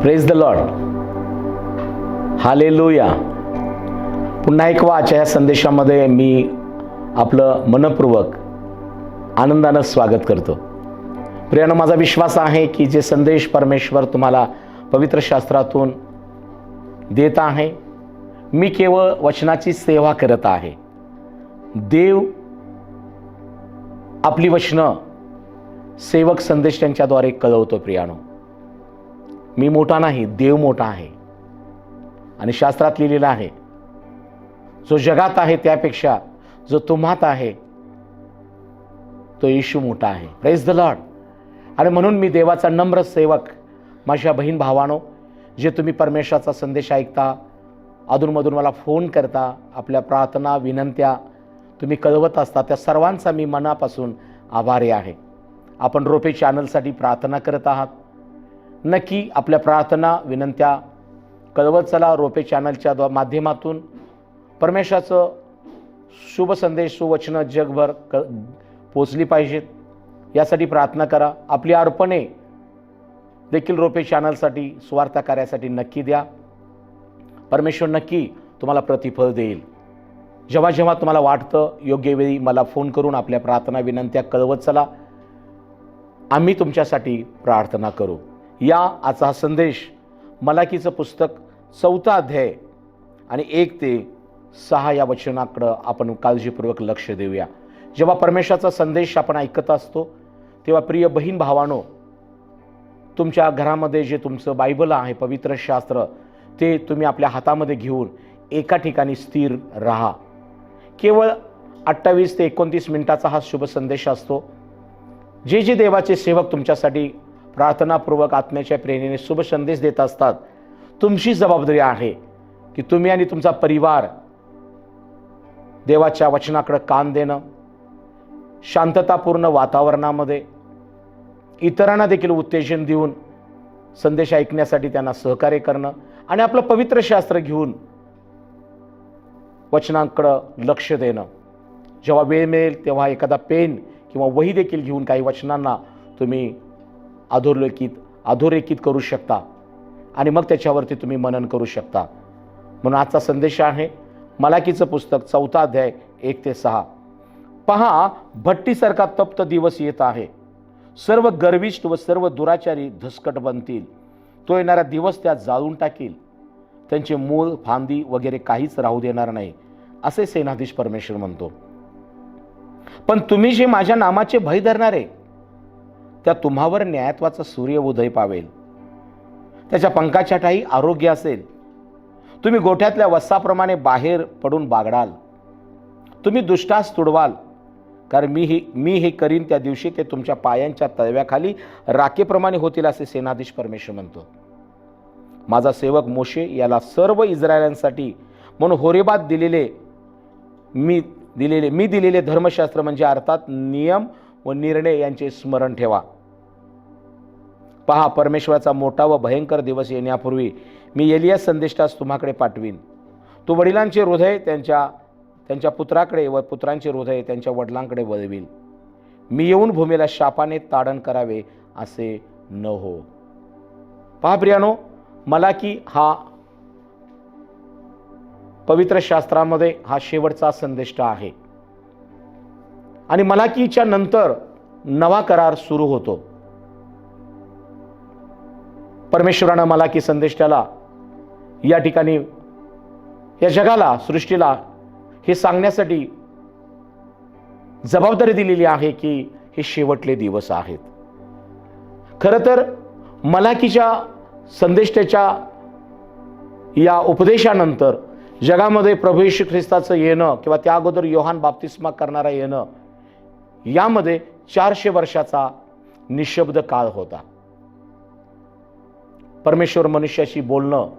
Praise the Lord hallelujah पुन्हा एक वाच या संदेशामध्ये मी आपलं मनपूर्वक आनंदानं स्वागत करतो. प्रियानं माझा विश्वास आहे की जे संदेश परमेश्वर तुम्हाला पवित्र शास्त्रातून देत आहे मी केवळ वचनाची सेवा करत आहे. देव आपली वचनं सेवक संदेश त्यांच्याद्वारे कळवतो प्रियानो. मी मोठा नाही देव मोठा आहे. आणि शास्त्रात लिहिलेलं आहे जो जगात आहे त्यापेक्षा जो तुम्हात आहे तो येशू मोठा आहे. प्रेस द लॉर्ड आणि म्हणून मी देवाचा नम्र सेवक माझ्या बहीण भावानो जे तुम्ही परमेश्वराचा संदेश ऐकता अधूनमधून मला फोन करता आपल्या प्रार्थना विनंत्या तुम्ही कळवत असता त्या सर्वांचा मी मनापासून आभारी आहे. आपण रोपे चॅनलसाठी प्रार्थना करत आहात. नक्की आपल्या प्रार्थना विनंत्या कळवत चला रोपे चॅनलच्या द्वा माध्यमातून. परमेश्वराचं शुभ संदेश सुवचनं जगभर क पोचली पाहिजेत. यासाठी प्रार्थना करा. आपली अर्पणे देखील रोपे चॅनलसाठी स्वार्थ कार्यासाठी नक्की द्या. परमेश्वर नक्की तुम्हाला प्रतिफळ देईल. जेव्हा जेव्हा तुम्हाला वाटतं योग्य वेळी मला फोन करून आपल्या प्रार्थना विनंत्या कळवत चला. आम्ही तुमच्यासाठी प्रार्थना करू. या आजचा हा संदेश मलाकीचं पुस्तक चौथा अध्याय आणि एक ते सहा या वचनाकडं आपण काळजीपूर्वक लक्ष देऊया. जेव्हा परमेश्वराचा संदेश आपण ऐकत असतो तेव्हा प्रिय बहीण भावानो तुमच्या घरामध्ये जे तुमचं बायबल आहे पवित्र शास्त्र ते तुम्ही आपल्या हातामध्ये घेऊन एका ठिकाणी स्थिर राहा. केवळ अठ्ठावीस ते एकोणतीस मिनिटाचा हा शुभ संदेश असतो. जे जे देवाचे सेवक तुमच्यासाठी प्रार्थनापूर्वक आत्म्याच्या प्रेरणेने शुभ संदेश देत असतात. तुमची जबाबदारी आहे की तुम्ही आणि तुमचा परिवार देवाच्या वचनाकडे कान देणं शांततापूर्ण वातावरणामध्ये इतरांना देखील उत्तेजन देऊन संदेश ऐकण्यासाठी त्यांना सहकार्य करणं आणि आपलं पवित्र शास्त्र घेऊन वचनांकडं लक्ष देणं. जेव्हा वेळ मिळेल तेव्हा एखादा पेन किंवा वही देखील घेऊन काही वचनांना तुम्ही अधोरेखित अधोरेखित करू शकता. आणि मग त्याच्यावरती तुम्ही मनन करू शकता. म्हणून आजचा संदेश आहे मलाकीचं पुस्तक चौथा अध्याय एक ते सहा. पहा भट्टीसारखा तप्त दिवस येत आहे. सर्व गर्विष्ठ व सर्व दुराचारी धसकट बनतील. तो येणारा दिवस त्या जाळून टाकील. त्यांचे मूळ फांदी वगैरे काहीच राहू देणार नाही असे सेनाधीश परमेश्वर म्हणतो. पण तुम्ही जे माझ्या नामाचे भय धरणारे त्या तुम्हावर न्यायत्वाचा सूर्य उदय पावेल. त्याच्या पंखाच्या ठाई आरोग्य असेल. तुम्ही गोठ्यातल्या वस्साप्रमाणे बाहेर पडून बागडाल. तुम्ही दुष्टास तुडवाल. कारण मी हे मी हे करीन त्या दिवशी ते तुमच्या पायांच्या तळव्याखाली राखेप्रमाणे होतील असे सेनाधीश परमेश्वर म्हणतो. माझा सेवक मोशे याला सर्व इस्रायलांसाठी म्हणून होरेबाद दिलेले मी दिलेले मी दिलेले धर्मशास्त्र म्हणजे अर्थात नियम व निर्णय यांचे स्मरण ठेवा. पहा परमेश्वराचा मोठा व भयंकर दिवस येण्यापूर्वी मी एलियास संदेष्टास तुम्हाकडे पाठवीन. तो वडिलांचे हृदय त्यांच्या त्यांच्या पुत्राकडे व पुत्रांचे हृदय त्यांच्या वडिलांकडे वळवील मी येऊन भूमीला शापाने ताडण करावे असे न हो. पहा प्रियानो मला की हा पवित्र शास्त्रामध्ये हा शेवटचा संदेष्ट आहे. आणि मलाकीच्या नंतर नवा करार सुरू होतो. परमेश्वरानं मलाकी संदेष्टाला या ठिकाणी या जगाला सृष्टीला हे सांगण्यासाठी जबाबदारी दिलेली आहे की हे शेवटले दिवस आहेत. खरं तर मलाकीच्या संदेष्टेच्या या उपदेशानंतर जगामध्ये प्रभू येशू ख्रिस्ताचं येणं किंवा त्या अगोदर योहान बाप्तिस्मा करणारा येणं यामध्ये चारशे वर्षाचा निशब्द काळ होता. परमेश्वर मनुष्याशी बोलणं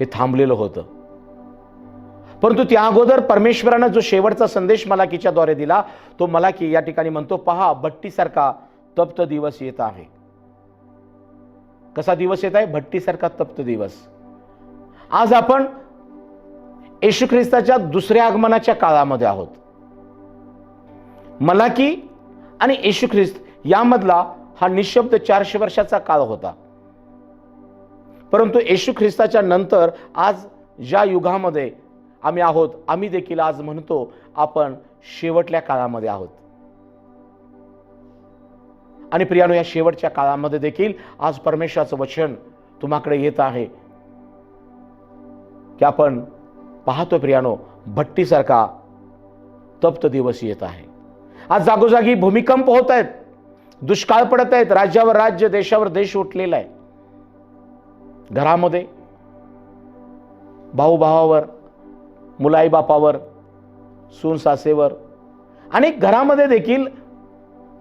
हे थांबलेलं होतं. परंतु त्या अगोदर परमेश्वरानं जो शेवटचा संदेश मलाकीच्याद्वारे दिला तो मलाकी या ठिकाणी म्हणतो पहा भट्टीसारखा तप्त दिवस येत आहे. कसा दिवस येत आहे? भट्टीसारखा तप्त दिवस. आज आपण येशू ख्रिस्ताच्या दुसऱ्या आगमनाच्या काळामध्ये आहोत. मलाकी आणि येशू ख्रिस्त यामधला हा निशब्द चारशे वर्षाचा काळ होता. परंतु येशू ख्रिस्ताच्या नंतर आज ज्या युगामध्ये आम्ही आहोत आम्ही देखील आज म्हणतो आपण शेवटल्या काळामध्ये आहोत. आणि प्रियानो या शेवटच्या काळामध्ये देखील आज परमेश्वराचं वचन तुम्हाकडे येत आहे. की आपण पाहतो प्रियानो भट्टीसारखा तप्त दिवस येत आहे. आज जागोजागी भूमिकंप होत आहेत. दुष्काळ पडत आहेत. राज्यावर राज्य देशावर देश उठलेला आहे. घरामध्ये भाऊ भावावर मुलाई बापावर सून सासेवर आणि घरामध्ये देखील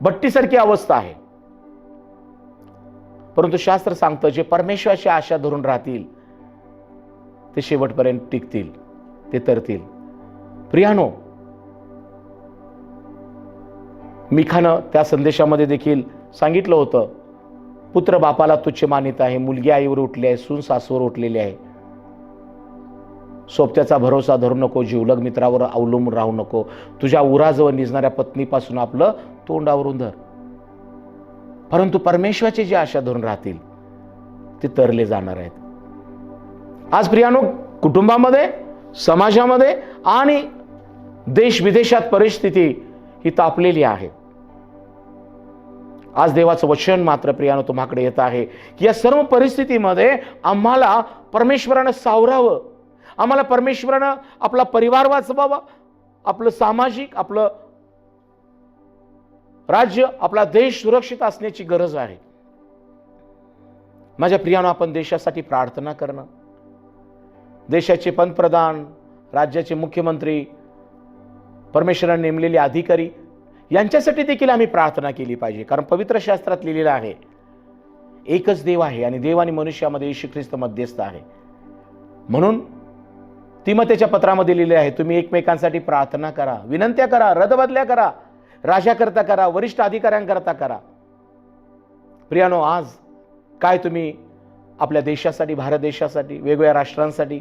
भट्टीसारखी अवस्था आहे. परंतु शास्त्र सांगतं जे परमेश्वराची आशा धरून राहतील ते शेवटपर्यंत टिकतील ते तरतील. प्रियानो मिखानं त्या संदेशामध्ये देखील सांगितलं होतं पुत्र बापाला तुच्छ मानित आहे मुलगी आईवर उठली आहे सून सासूवर उठलेली आहे. सोबत्याचा भरोसा धरू नको जीवलग मित्रावर अवलंबून राहू नको. तुझ्या उराजवळ निजणाऱ्या पत्नीपासून आपलं तोंडावरून धर. परंतु परमेश्वराची जी आशा धरून राहतील ते तरले जाणार आहेत. आज प्रियानो कुटुंबामध्ये समाजामध्ये आणि देश विदेशात परिस्थिती ही तापलेली आहे. आज देवाचं वचन मात्र प्रियानं तुम्हाकडे येत आहे की या सर्व परिस्थितीमध्ये आम्हाला परमेश्वरानं सावरावं. आम्हाला परमेश्वरानं आपला परिवार वाचवावा. आपलं सामाजिक आपलं राज्य आपला देश सुरक्षित असण्याची गरज आहे. माझ्या प्रियानं आपण देशासाठी प्रार्थना करणं. देशाचे पंतप्रधान राज्याचे मुख्यमंत्री परमेश्वराने नेमलेले अधिकारी यांच्यासाठी देखील आम्ही प्रार्थना केली पाहिजे. कारण पवित्र शास्त्रात लिहिलेलं आहे एकच देव आहे आणि देव आणि मनुष्यामध्ये येशू ख्रिस्त मध्यस्थ आहे. म्हणून तिमतेच्या पत्रामध्ये लिहिले आहे तुम्ही एकमेकांसाठी प्रार्थना करा विनंत्या करा रदबदल्या करा राजाकरता करा वरिष्ठ अधिकाऱ्यांकरता करा. प्रियानो आज काय तुम्ही आपल्या देशासाठी भारत देशासाठी वेगवेगळ्या राष्ट्रांसाठी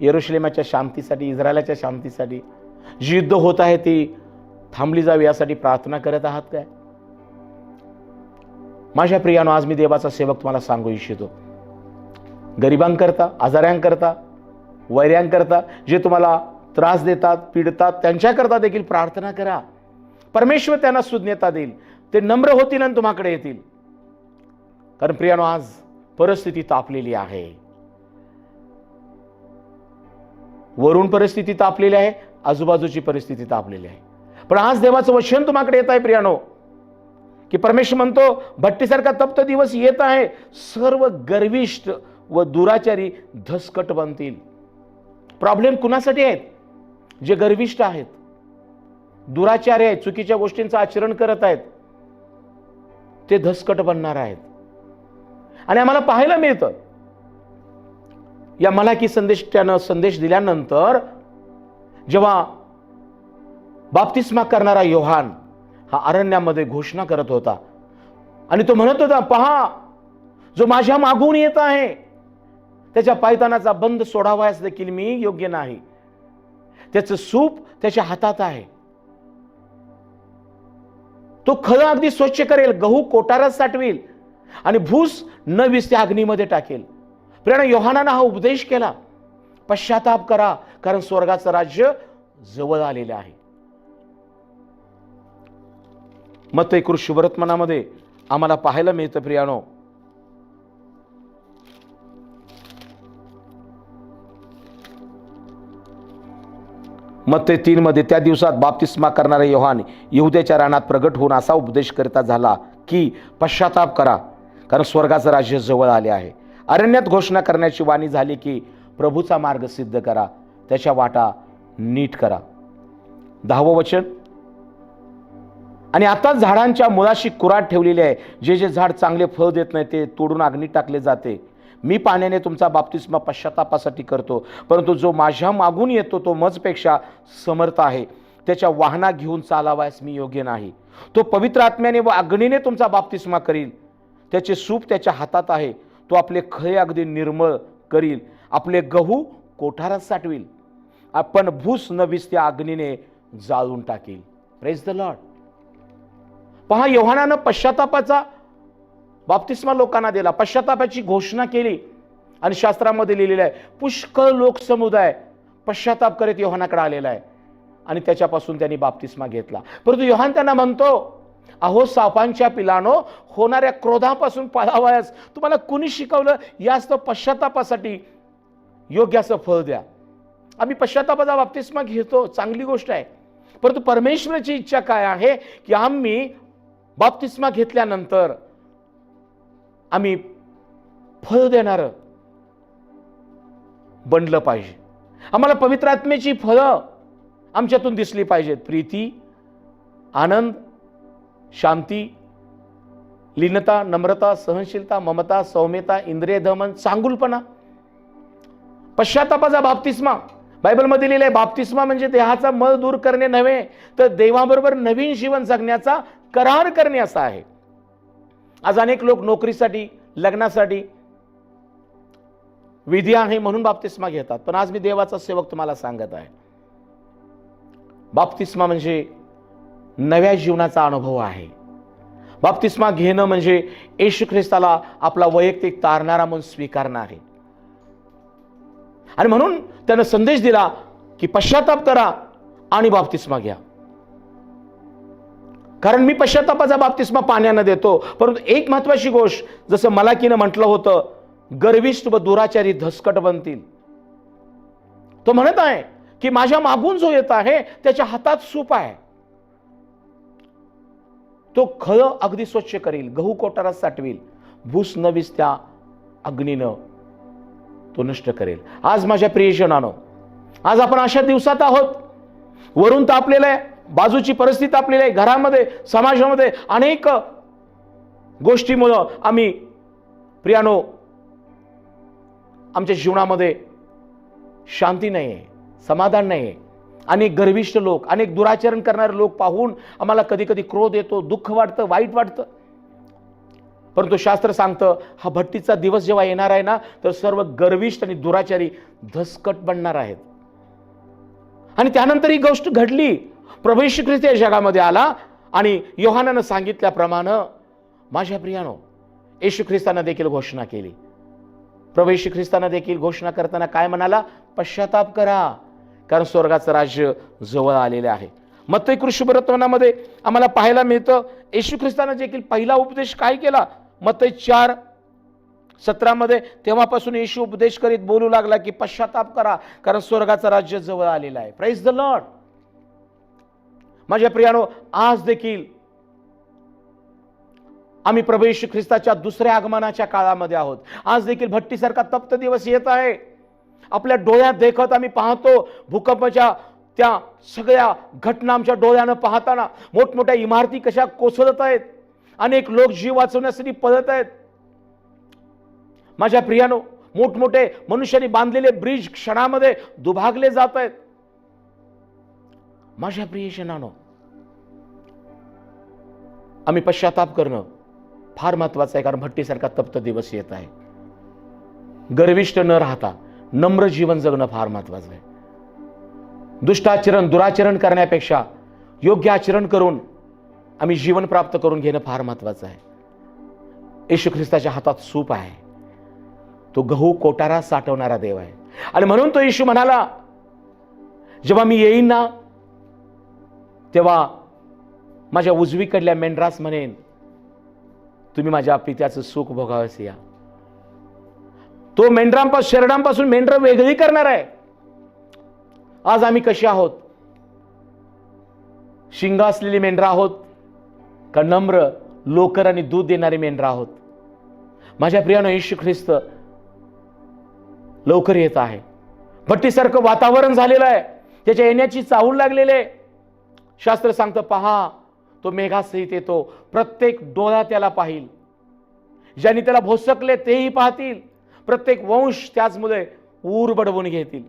येरुश्लेमाच्या शांतीसाठी इस्रायलाच्या शांतीसाठी जी युद्ध होत आहे ती थांबली जावी यासाठी प्रार्थना करत आहात काय? माझ्या प्रियानो आज मी देवाचा सेवक तुम्हाला सांगू इच्छितो. गरिबांकरता आजाऱ्यांकरता वैऱ्यांकरता जे तुम्हाला त्रास देतात पीडतात त्यांच्याकरता देखील प्रार्थना करा. परमेश्वर त्यांना सुज्ञता देईल. ते नम्र होतील आणि तुम्हाकडे येतील. कारण प्रियानो आज परिस्थिती तापलेली आहे. वरून परिस्थिती तापलेली आहे आजूबाजूची परिस्थिती तापलेली आहे. पण आज देवाचं वचन तुम्हाकडे येत आहे प्रियानो की परमेश्वर म्हणतो भट्टीसारखा तप्त दिवस येत आहे सर्व गर्विष्ठ व दुराचारी धसकट बनतील. प्रॉब्लेम कुणासाठी आहेत? जे गर्विष्ठ आहेत दुराचारी आहेत चुकीच्या गोष्टींचं आचरण करत आहेत ते धसकट बनणार आहेत. आणि आम्हाला पाहायला मिळतं या मला की संदेश त्यानं संदेश दिल्यानंतर जेव्हा बाप्तिस्मा करणारा योहान हा अरण्यामध्ये घोषणा करत होता. आणि तो म्हणत होता पहा जो माझ्या मागून येत आहे त्याच्या पायतानाचा बंद सोडावयास देखील मी योग्य नाही. त्याचं सूप त्याच्या हातात आहे. तो खळं अगदी स्वच्छ करेल गहू कोटारात साठवेल आणि भूस न विसत्या अग्नीमध्ये टाकेल. प्रेरणा योहानानं हा उपदेश केला. पश्चाताप करा कारण स्वर्गाचं राज्य जवळ आलेलं आहे. मत एकूण शुभरत्मनामध्ये आम्हाला पाहायला मिळतं प्रियानो. मग ते तीनमध्ये त्या दिवसात बाप्तिस्मा करणारा योहान येहुद्याच्या रानात प्रगट होऊन असा उपदेश करता झाला की पश्चाताप करा कारण स्वर्गाचं राज्य जवळ आले आहे. अरण्यात घोषणा करण्याची वाणी झाली की प्रभूचा मार्ग सिद्ध करा त्याच्या वाटा नीट करा. दहावं वचन आणि आता झाडांच्या मुळाशी कुराट ठेवलेली आहे. जे जे झाड चांगले फळ देत नाही ते तोडून अग्नी टाकले जाते. मी पाण्याने तुमचा बाप्तिस्मा पश्चातापासाठी करतो परंतु जो माझ्या मागून येतो तो मजपेक्षा समर्थ आहे. त्याच्या वाहना घेऊन चालावायस मी योग्य नाही. तो पवित्र आत्म्याने व अग्नीने तुमचा बाप्तिस्मा करील. त्याचे सूप त्याच्या हातात आहे. तो आपले खळे अगदी निर्मळ करील. आपले गहू कोठारात साठवील. आपण भूस न त्या अग्नीने जाळून टाकील. प्रेस द लॉर्ड पहा योहानानं पश्चातापाचा बाप्तिस्मा लोकांना दिला पश्चातापाची घोषणा केली. आणि शास्त्रामध्ये लिहिलेलं आहे पुष्कळ लोकसमुदाय पश्चाताप करीत योहानाकडे आलेला आहे. आणि त्याच्यापासून त्यांनी बाप्तिस्मा घेतला. परंतु योहान त्यांना म्हणतो अहो सापांच्या पिलानो होणाऱ्या क्रोधापासून पळावयास. तुम्हाला कुणी शिकवलं? याच तर पश्चातापासाठी योग्य असं फळ द्या. आम्ही पश्चातापाचा बाप्तिस्मा घेतो. चांगली गोष्ट आहे. परंतु परमेश्वराची इच्छा काय आहे? की आम्ही बाप्तिस्मा घेतल्यानंतर आम्ही फळ देणारं बनलं पाहिजे. आम्हाला पवित्र आत्म्याची फळं आमच्यातून दिसली पाहिजेत. प्रीती आनंद शांती लीनता नम्रता सहनशीलता ममता सौम्यता इंद्रिय दमन चांगुलपणा. पश्चातापाचा बाप्तिस्मा. बायबलमध्ये लिहिलंय बाप्तिस्मा म्हणजे देहाचा मळ दूर करणे नव्हे तर देवाबरोबर नवीन जीवन जगण्याचा करार करणे असा आहे. आज अनेक लोक नोकरीसाठी लग्नासाठी विधी आहे म्हणून बाप्तिस्मा घेतात. पण आज मी देवाचा सेवक तुम्हाला सांगत आहे. बाप्तिस्मा म्हणजे नव्या जीवनाचा अनुभव आहे. बाप्तिस्मा घेणं म्हणजे येशू ख्रिस्ताला आपला वैयक्तिक तारणारा म्हणून स्वीकारणं आहे आणि म्हणून त्यानं संदेश दिला की पश्चाताप करा आणि बाप्तिस्मा घ्या. कारण मी पश्चातापाचा बाप्तिस्मा पाण्यानं देतो. परंतु एक महत्वाची गोष्ट जसं मलाकीनं म्हटलं होतं गर्विष्ठ व दुराचारी धसकट बनतील. तो म्हणत आहे की माझ्या मागून जो येत आहे त्याच्या हातात सूप आहे. तो खळ अगदी स्वच्छ करील गहू कोटारात साठवील भूस न त्या अग्नीनं तो नष्ट करेल. आज माझ्या प्रियजनानो आज आपण अशा दिवसात आहोत वरून तापलेलं आहे बाजूची परिस्थिती तापलेली आहे घरामध्ये समाजामध्ये अनेक गोष्टीमुळं आम्ही प्रियानो आमच्या जीवनामध्ये शांती नाही आहे समाधान नाही आहे. अनेक गर्विष्ठ लोक अनेक दुराचरण करणारे लोक पाहून आम्हाला कधी कधी क्रोध येतो दुःख वाटतं वाईट वाटतं. परंतु शास्त्र सांगतं हा भट्टीचा दिवस जेव्हा येणार आहे ना तर सर्व गर्विष्ठ आणि दुराचारी धसकट बनणार आहेत. आणि त्यानंतर ही गोष्ट घडली. प्रवेश ख्रिस्त या जगामध्ये आला आणि योहानानं सांगितल्याप्रमाणे माझ्या प्रियानो येशू ख्रिस्तानं देखील घोषणा केली. प्रवेश ख्रिस्तानं देखील घोषणा करताना काय म्हणाला? पश्चाताप करा कारण स्वर्गाचं राज्य जवळ आलेले आहे. मग ते वर्तमानामध्ये आम्हाला पाहायला मिळतं येशू ख्रिस्तानं देखील पहिला उपदेश काय केला? मत्तय चार सत्रामध्ये तेव्हापासून येशू उपदेश करीत बोलू लागला की पश्चाताप करा कारण स्वर्गाचं राज्य जवळ आलेलं आहे. प्राईज द लॉर्ड माझ्या प्रियानो आज देखील आम्ही प्रवेश ख्रिस्ताच्या दुसऱ्या आगमनाच्या काळामध्ये आहोत. आज देखील भट्टीसारखा तप्त दिवस येत आहे. आपल्या डोळ्यात देखत आम्ही पाहतो भूकंपाच्या त्या सगळ्या घटना आमच्या डोळ्यानं पाहताना मोठमोठ्या इमारती कशा कोसळत आहेत अनेक लोक जीव वाचवण्यासाठी पळत आहेत. माझ्या प्रियानो मोठमोठे मनुष्याने बांधलेले ब्रिज क्षणामध्ये दुभागले जात आहेत. माझ्या प्रियजनानो आम्ही पश्चाताप करणं फार महत्वाचं आहे कारण भट्टीसारखा तप्त दिवस येत आहे. गर्विष्ट न राहता नम्र जीवन जगणं फार महत्वाचं आहे. दुष्टाचरण दुराचरण करण्यापेक्षा योग्य आचरण करून आम्ही जीवन प्राप्त करून घेणं फार महत्वाचं आहे. येशू ख्रिस्ताच्या हातात सूप आहे. तो गहू कोटारा साठवणारा देव आहे. आणि म्हणून तो येशू म्हणाला जेव्हा मी येईन ना तेव्हा माझ्या उजवीकडल्या मेंढरास म्हणेन तुम्ही माझ्या पित्याचं सुख भोगावस या. तो मेंढरांपासून शरडांपासून मेंढर वेगळी करणार आहे. आज आम्ही कशी आहोत? शिंग असलेली मेंढरा आहोत का नम्र लोकर आणि दूध देणारी मेंढरा आहोत? माझ्या प्रियानं येशू ख्रिस्त लवकर येत आहे. भट्टीसारखं वातावरण झालेलं आहे. त्याच्या येण्याची चाहूल लागलेली आहे. शास्त्र सांगतं पहा तो मेघासहित येतो. प्रत्येक डोळा त्याला पाहिल. ज्यांनी त्याला भोसकले तेही पाहतील. प्रत्येक वंश त्याचमुळे ऊर बडवून घेतील.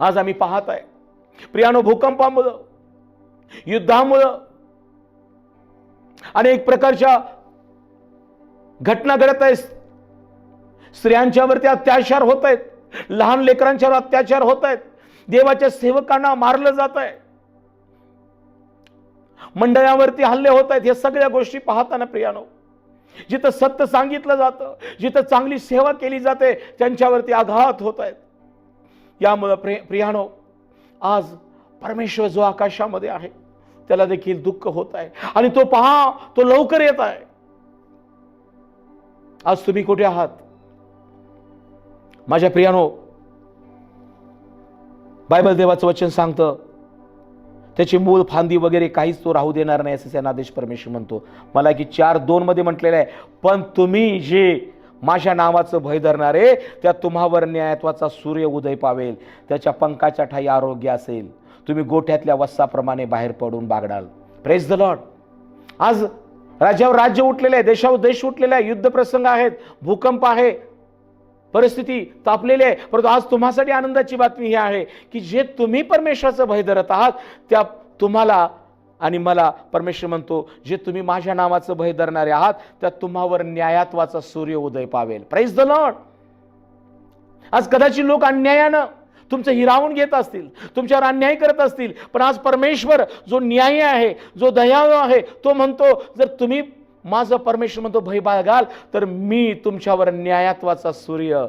आज आम्ही पाहत आहे. प्रियानो भूकंपामुळं युद्धामुळं अनेक प्रकारच्या घटना घडत आहेत. स्त्रियांच्यावरती अत्याचार होत आहेत. लहान लेकरांच्यावर अत्याचार होत आहेत. देवाच्या सेवकांना मारलं जात आहे. मंडळावरती हल्ले होत आहेत या सगळ्या गोष्टी पाहताना प्रियानो जिथं सत्य सांगितलं जातं जिथं चांगली सेवा केली जाते त्यांच्यावरती आघात होत आहेत. यामुळं प्रिय प्रियानो आज परमेश्वर जो आकाशामध्ये आहे त्याला देखील दुःख होत आहे. आणि तो पहा तो लवकर येत आहे. आज तुम्ही कुठे आहात? माझ्या प्रियानो बायबल देवाचं वचन सांगतं त्याची मूळ फांदी वगैरे काहीच तो राहू देणार नाही असं सेनादेश परमेश्वर म्हणतो. मला की चार दोनमध्ये म्हटलेलं आहे पण तुम्ही जे माझ्या नावाचं भय धरणारे त्या तुम्हावर न्यायत्वाचा सूर्य उदय पावेल. त्याच्या पंखाच्या ठाई आरोग्य असेल. तुम्ही गोठ्यातल्या वस्साप्रमाणे बाहेर पडून बागडाल. प्रेस द लॉर्ड आज राज्यावर राज्य उठलेलं आहे देशावर देश उठलेला आहे युद्ध प्रसंग आहेत भूकंप आहे. परिस्थिती तापलेली आहे. परंतु आज तुम्हासाठी आनंदाची बातमी ही आहे की जे तुम्ही परमेश्वराचं भय धरत आहात त्या तुम्हाला आणि मला परमेश्वर म्हणतो जे तुम्ही माझ्या नावाचं भय धरणारे आहात त्या तुम्हावर न्यायात्वाचा सूर्य उदय पावेल. प्राईज द लॉर्ड आज कदाचित लोक अन्यायानं तुमचं हिरावून घेत असतील तुमच्यावर अन्याय करत असतील पण आज परमेश्वर जो न्याय आहे जो दयाळू आहे तो म्हणतो जर तुम्ही माझं परमेश्वर म्हणतो भय बाळगाल तर मी तुमच्यावर न्यायात्वाचा सूर्य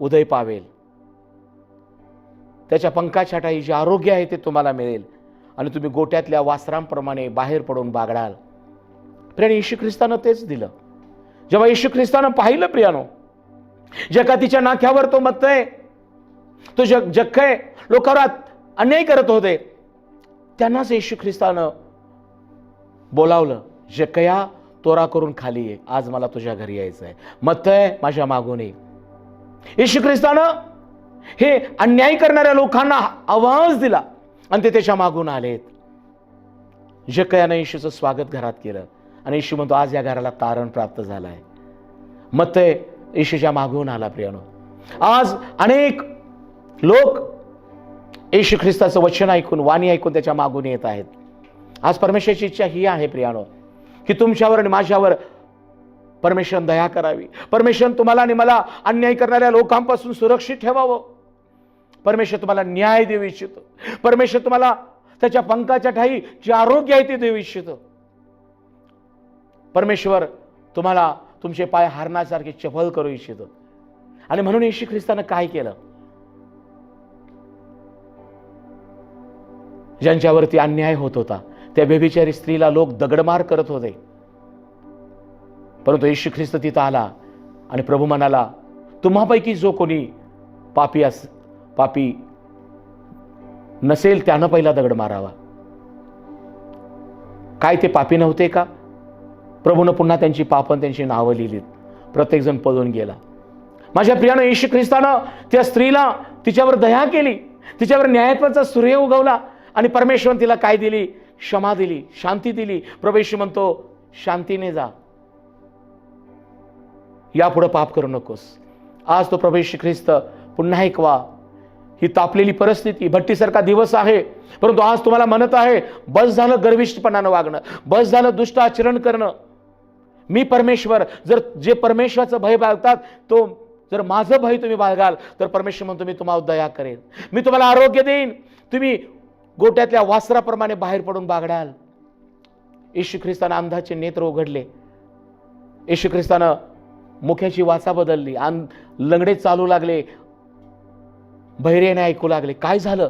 उदय पावेल. त्याच्या पंखाछाटा ही जे आरोग्य आहे ते तुम्हाला मिळेल. आणि तुम्ही गोट्यातल्या वासरांप्रमाणे बाहेर पडून बागडाल. प्रियाने येशू ख्रिस्तानं तेच दिलं. जेव्हा येशू ख्रिस्तानं पाहिलं प्रियानो जकातीच्या नाक्यावर तो म्हणतोय तो जग जख्खय लोकांवर अन्याय करत होते त्यांनाच येशू ख्रिस्तानं बोलावलं. जकया तोरा करून खाली ये. आज मला तुझ्या घरी यायचं आहे मत्तय माझ्या मागून ये येशू ख्रिस्तानं हे अन्याय करणाऱ्या लोकांना आवाज दिला आणि ते त्याच्या मागून आलेत. जकयानं येशूचं स्वागत घरात केलं आणि येशू म्हणतो आज या घराला तारण प्राप्त झालं आहे मग ते येशूच्या मागून आला प्रियानो. आज अनेक लोक येशू ख्रिस्ताचं वचन ऐकून वाणी ऐकून त्याच्या मागून येत आहेत. आज परमेश्वराची इच्छा ही आहे प्रियानो की तुमच्यावर आणि माझ्यावर परमेश्वर दया करावी. परमेश्वर तुम्हाला आणि मला अन्याय करणाऱ्या लोकांपासून सुरक्षित ठेवावं. परमेश्वर तुम्हाला न्याय देऊ इच्छितो. परमेश्वर तुम्हाला त्याच्या पंखाच्या ठाई जे आरोग्य आहे ते देऊ इच्छितो. परमेश्वर तुम्हाला तुमचे पाय हारण्यासारखे चपल करू इच्छितो. आणि म्हणून येशू ख्रिस्तानं काय केलं? ज्यांच्यावरती अन्याय होत होता त्या बेबीचारी स्त्रीला लोक दगडमार करत होते. परंतु येशू ख्रिस्त तिथं आला आणि प्रभू म्हणाला तुम्हापैकी जो कोणी पापी अस पापी नसेल त्यानं पहिला दगड मारावा. काय ते पापी नव्हते का? प्रभूनं पुन्हा त्यांची पापन त्यांची नावं लिहिलीत. प्रत्येकजण पळून गेला. माझ्या प्रियानं येशू ख्रिस्तानं त्या स्त्रीला तिच्यावर दया केली. तिच्यावर न्यायत्वाचा सूर्य उगवला आणि परमेश्वर तिला काय दिली? क्षमा दिली शांती दिली. प्रवेश म्हणतो शांतीने जा. यापुढं पाप करू नकोस. आज तो प्रवेश ख्रिस्त पुन्हा ऐकवा ही तापलेली परिस्थिती भट्टीसारखा दिवस आहे. परंतु आज तुम्हाला म्हणत आहे बस झालं गर्विष्ठपणानं वागणं. बस झालं दुष्ट आचरण करणं. मी परमेश्वर जर जे परमेश्वराचं भय बाळगतात तो जर माझं भय तुम्ही बाळगाल तर परमेश्वर म्हणतो मी तुम्हाला दया करेन. मी तुम्हाला आरोग्य देईन. तुम्ही गोट्यातल्या वासराप्रमाणे बाहेर पडून बागडाल. येशू ख्रिस्तानं अंधाचे नेत्र उघडले. येशू ख्रिस्तानं मुख्याची वाचा बदलली. आन लंगडे चालू लागले. बहिरेने ऐकू लागले. काय झालं?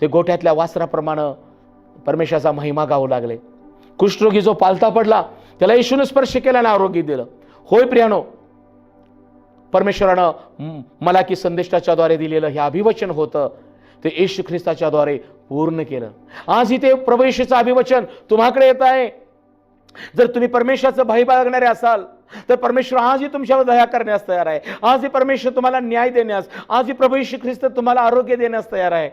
ते गोठ्यातल्या वासराप्रमाणे परमेश्वराचा महिमा गाऊ लागले. कुष्ठरोगी जो पालता पडला त्याला येशून स्पर्श केल्याने आरोग्य दिलं. होय प्रियानो परमेश्वरानं मला की संदेशाच्याद्वारे दिलेलं हे अभिवचन होतं. ते येशू ख्रिस्ताच्याद्वारे पूर्ण केलं. आज इथे प्रवेशाचं अभिवचन तुम्हाकडे येत आहे. जर तुम्ही परमेश्वराचं भाई बाळगणारे असाल तर परमेश्वर आजही तुमच्यावर दया करण्यास तयार आहे. आजही परमेश्वर तुम्हाला न्याय देण्यास आजही प्रभू येशू ख्रिस्त तुम्हाला आरोग्य देण्यास तयार आहे.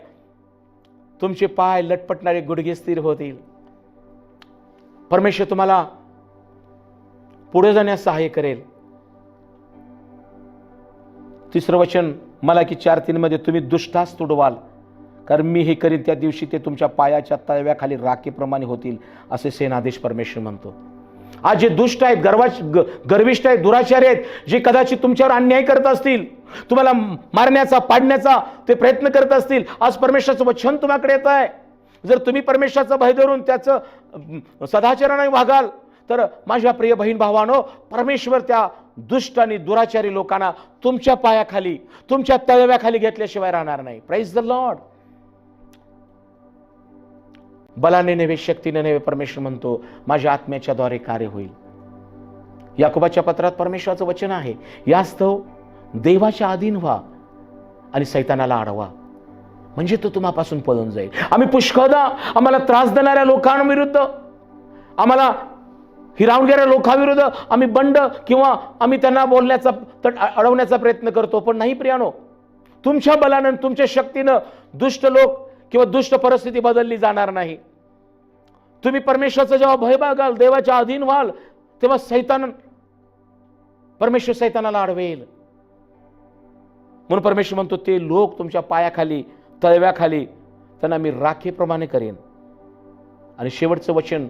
तुमचे पाय लटपटणारे गुडघे स्थिर होतील. परमेश्वर तुम्हाला पुढे जाण्यास सहाय्य करेल. तिसरं वचन मला की चार तीन मध्ये तुम्ही दुष्टास तुडवाल. कारण मी हे करीन त्या दिवशी ते तुमच्या पायाच्या तळव्याखाली राखेप्रमाणे होतील असे सेनादेश परमेश्वर म्हणतो. आज जे दुष्ट आहेत गर्वा ग- गर्विष्ठ आहेत दुराचारी आहेत जे कदाचित तुमच्यावर अन्याय करत असतील तुम्हाला मारण्याचा पाडण्याचा ते प्रयत्न करत असतील आज परमेश्वराचं वचन तुम्हाकडे येत आहे. जर तुम्ही परमेश्वराचं भय धरून त्याचं अं, सदाचरणाने वागाल तर माझ्या प्रिय बहीण भावानो परमेश्वर त्या दुष्ट आणि दुराचारी लोकांना तुमच्या पायाखाली तुमच्या तळव्याखाली घेतल्याशिवाय राहणार नाही. प्राईज द लॉर्ड बलाने नव्हे शक्तीने नव्हे परमेश्वर म्हणतो माझ्या आत्म्याच्या द्वारे कार्य होईल. याकोबाच्या पत्रात परमेश्वराचं वचन आहे यास्तव देवाच्या अधीन व्हा आणि सैतानाला अडवा. म्हणजे तो तुम्हापासून पळून जाईल. आम्ही पुष्कळदा आम्हाला त्रास देणाऱ्या लोकांविरुद्ध आम्हाला हिरावणाऱ्या लोकांविरुद्ध आम्ही बंड किंवा आम्ही त्यांना बोलण्याचा तट अडवण्याचा प्रयत्न करतो. पण नाही प्रियानो तुमच्या बलानं तुमच्या शक्तीनं दुष्ट लोक किंवा दुष्ट परिस्थिती बदलली जाणार नाही. तुम्ही परमेश्वरचा जेव्हा भय बागाल देवाच्या अधीन व्हाल तेव्हा सैतान परमेश्वर सैतानाला अडवेल. म्हणून परमेश्वर म्हणतो ते लोक तुमच्या पायाखाली तळव्याखाली त्यांना मी राखेप्रमाणे करेन. आणि शेवटचं वचन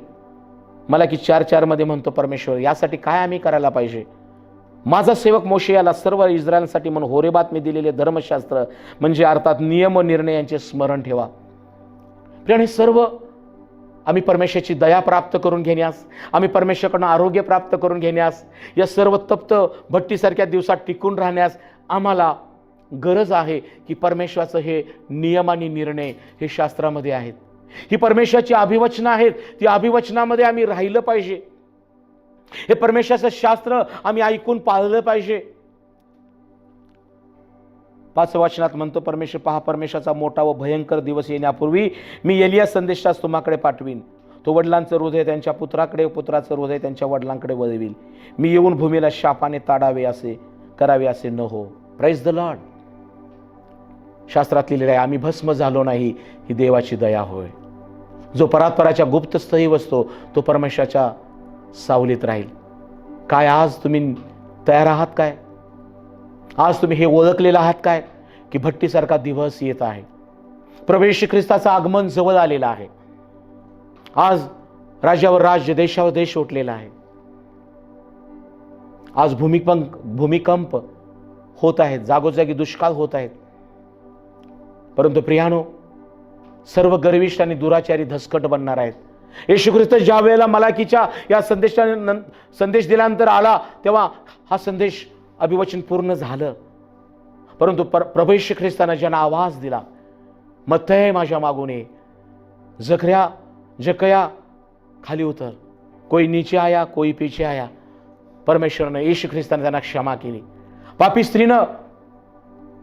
मला की चार चारमध्ये म्हणतो परमेश्वर यासाठी काय आम्ही करायला पाहिजे? माझा सेवक मोशे याला सर्व इस्रायलसाठी म्हणून होरेबात मी दिलेले धर्मशास्त्र म्हणजे अर्थात नियम व निर्णय यांचे स्मरण ठेवा. प्रिय, आणि सर्व आम्ही परमेश्वराची दया प्राप्त करून घेण्यास आम्ही परमेश्वरकडून आरोग्य प्राप्त करून घेण्यास या सर्व तप्त भट्टीसारख्या दिवसात टिकून राहण्यास आम्हाला गरज आहे की परमेश्वराचं हे नियम आणि निर्णय हे शास्त्रामध्ये आहेत. ही परमेश्वराची अभिवचनं आहेत. ती अभिवचनामध्ये आम्ही राहिलं पाहिजे. हे परमेश्वराचं शास्त्र आम्ही ऐकून पाळलं पाहिजे. पाच वाचनात म्हणतो परमेश्वर पहा परमेश्वराचा मोठा व भयंकर दिवस येण्यापूर्वी मी एलिया संदेशास तुम्हाकडे पाठवीन. तो वडिलांचं हृदय त्यांच्या पुत्राकडे पुत्राचं हृदय त्यांच्या वडिलांकडे वळवील मी येऊन भूमीला शापाने ताडावे असे करावे असे न हो. प्राईज द लॉर्ड शास्त्रात लिहिलेलं आहे आम्ही भस्म झालो नाही ही देवाची दया होय. जो परात्पराच्या गुप्तस्थळी बसतो तो परमेश्वराच्या सावलीत राहील. काय आज तुम्ही तयार आहात काय? आज तुम्ही हे ओळखलेलं आहात काय? की भट्टीसारखा दिवस येत आहे. प्रवेश ख्रिस्ताचं आगमन जवळ आलेलं आहे. आज राज्यावर राज्य देशावर देश उठलेला आहे. आज भूमिकंप भूमिकंप होत आहेत. जागोजागी दुष्काळ होत आहेत. परंतु प्रियानो सर्व गर्विष्ठ आणि दुराचारी धसकट बनणार आहेत. येशू ख्रिस्त ज्या वेळेला मलाकीच्या या संदेशाने संदेश दिल्यानंतर आला तेव्हा हा संदेश अभिवचन पूर्ण झालं. परंतु पर प्रभू येशू ख्रिस्तानं ज्यांना आवाज दिला मत्तय माझ्या मागून ये. जखऱ्या जकया खाली उतर. कोई नीचे आया कोई पीछे आया. परमेश्वरनं येशू ख्रिस्तानं त्यांना क्षमा केली. पापी स्त्रीनं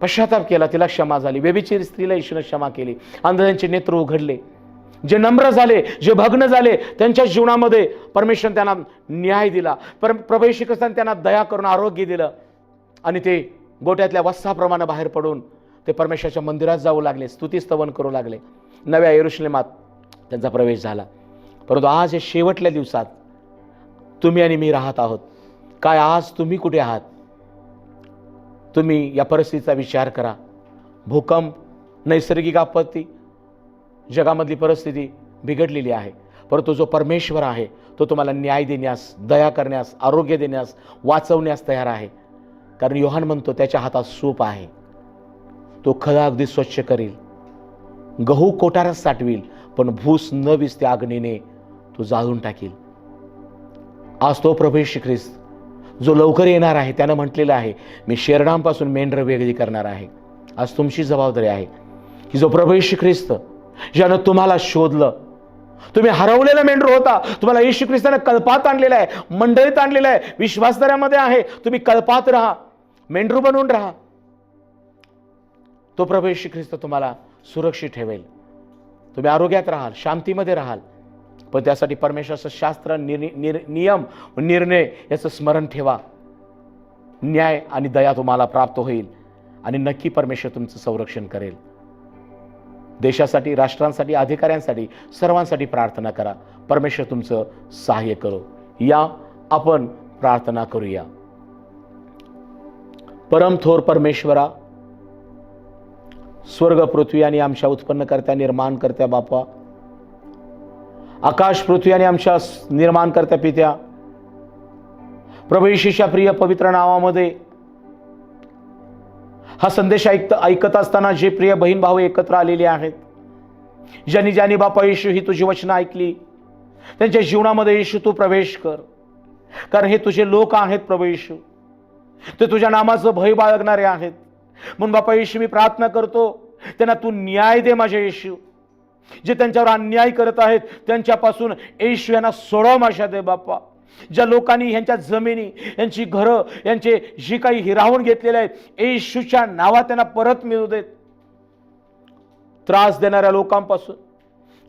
पश्चाताप केला तिला क्षमा झाली. बेबीची स्त्रीला येशूनं क्षमा केली. आंधळ्यांचे नेत्र उघडले. जे नम्र झाले जे भग्न झाले त्यांच्या जीवनामध्ये परमेश्वर त्यांना न्याय दिला. पर प्रभू त्यांना दया करून आरोग्य दिलं. आणि ते गोट्यातल्या वस्साप्रमाणे बाहेर पडून ते परमेश्वराच्या मंदिरात जाऊ लागले स्तुतीस्तवन करू लागले. नव्या येरुशलेमात त्यांचा प्रवेश झाला. परंतु आज हे शेवटल्या दिवसात तुम्ही आणि मी राहत आहोत. काय आज तुम्ही कुठे आहात? तुम्ही या परिस्थितीचा विचार करा. भूकंप नैसर्गिक आपत्ती जगामधली परिस्थिती बिघडलेली आहे. परंतु जो परमेश्वर आहे तो तुम्हाला न्याय देण्यास दया करण्यास आरोग्य देण्यास वाचवण्यास तयार आहे. कारण योहान म्हणतो त्याच्या हातात सूप आहे. तो खळा अगदी स्वच्छ करेल. गहू कोठारात साठवील पण भूस न विसते अग्नीने तो जाळून टाकील. आज तो प्रभू ख्रिस्त जो लवकर येणार आहे त्यानं म्हटलेलं आहे मी शेरडांपासून मेंढर वेगळी करणार आहे. आज तुमची जबाबदारी आहे की जो प्रभू ख्रिस्त ज्यानं तुम्हाला शोधलं. तुम्ही हरवलेला मेंढर होता. तुम्हाला येशू ख्रिस्तानं कल्पात आणलेला आहे मंडळीत आणलेलं आहे विश्वासदारामध्ये आहे. तुम्ही कल्पात राहा. मेंढरू बनवून राहा. तो प्रभू येशू ख्रिस्त तुम्हाला सुरक्षित ठेवेल. तुम्ही आरोग्यात राहाल शांतीमध्ये राहाल. पण त्यासाठी परमेश्वराचं शास्त्र निर निर नियम निर्णय याचं स्मरण ठेवा. न्याय आणि दया तुम्हाला प्राप्त होईल आणि नक्की परमेश्वर तुमचं संरक्षण करेल. देशासाठी राष्ट्रांसाठी अधिकाऱ्यांसाठी सर्वांसाठी प्रार्थना करा. परमेश्वर तुमचं सहाय्य करो. या आपण प्रार्थना करूया. परम थोर परमेश्वरा स्वर्ग पृथ्वी आणि आमच्या उत्पन्नकर्त्या निर्माण करत्या बापा आकाश पृथ्वी आणि आमच्या निर्माण करत्या पित्या प्रभू शिष्या प्रिय पवित्र नावामध्ये हा संदेश ऐकत ऐकत असताना जे प्रिय बहीण भाऊ एकत्र आलेले आहेत. ज्यांनी ज्यांनी बापा येशू ही तुझी वचनं ऐकली त्यांच्या जीवनामध्ये येशू तू प्रवेश कर. कारण हे तुझे लोक आहेत प्रभू येशू. ते तुझ्या नामाचं भय बाळगणारे आहेत. म्हणून बापा येशू मी प्रार्थना करतो त्यांना तू न्याय दे माझ्या येशू. जे त्यांच्यावर अन्याय करत आहेत त्यांच्यापासून येशू यांना सोडव माझ्या दे बाप्पा. ज्या लोकांनी यांच्या जमिनी यांची घरं यांचे जी काही हिरावून घेतलेले आहेत येशूच्या नावा त्यांना परत मिळू देत. त्रास देणाऱ्या लोकांपासून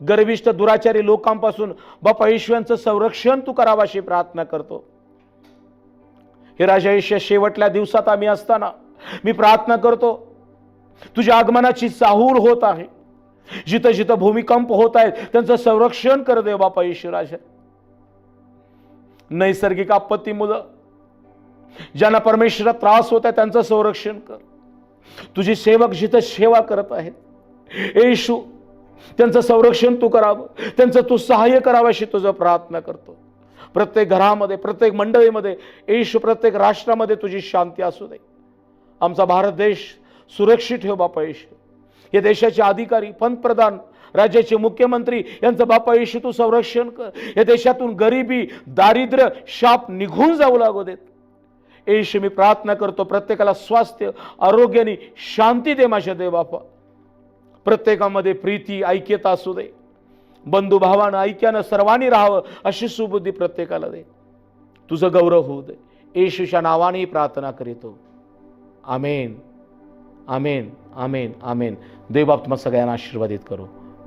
गर्विष्ठ दुराचारी लोकांपासून बापा येशूयांचं संरक्षण तू करावं अशी प्रार्थना करतो. हे राजा येशू शेवटल्या दिवसात आम्ही असताना मी प्रार्थना करतो तुझ्या आगमनाची चाहूर होत आहे. जिथं जिथं भूमिकंप होत आहेत त्यांचं संरक्षण कर दे बापा येशू राजा. नैसर्गिक आपत्ती मुलं. ज्यांना परमेश्वरात त्रास होत आहे त्यांचं संरक्षण कर. तुझी सेवक जिथं सेवा करत आहेत येशू त्यांचं संरक्षण तू करावं त्यांचं तू सहाय्य करावं अशी तुझं प्रार्थना करतो. प्रत्येक घरामध्ये प्रत्येक मंडळीमध्ये येशू प्रत्येक राष्ट्रामध्ये तुझी शांती असू दे. आमचा भारत देश सुरक्षित ठेव बापा येशू. या देशाचे अधिकारी पंतप्रधान राज्याचे मुख्यमंत्री यांचं बापा येशू तू संरक्षण कर. या देशातून गरिबी दारिद्र्य शाप निघून जाऊ लागू देत. येशू मी प्रार्थना करतो प्रत्येकाला स्वास्थ्य आरोग्याने शांती दे माझ्या दे बापा प्रत्येकामध्ये प्रीती ऐक्यता असू दे. बंधुभावानं ऐक्यानं सर्वांनी राहावं अशी सुबुद्धी प्रत्येकाला दे. तुझं गौरव होऊ दे. येशूच्या नावाने प्रार्थना करीतो. आमेन. आमेन. आमेन. आमेन. देवबाप तुम्हाला सगळ्यांना आशीर्वादित करू.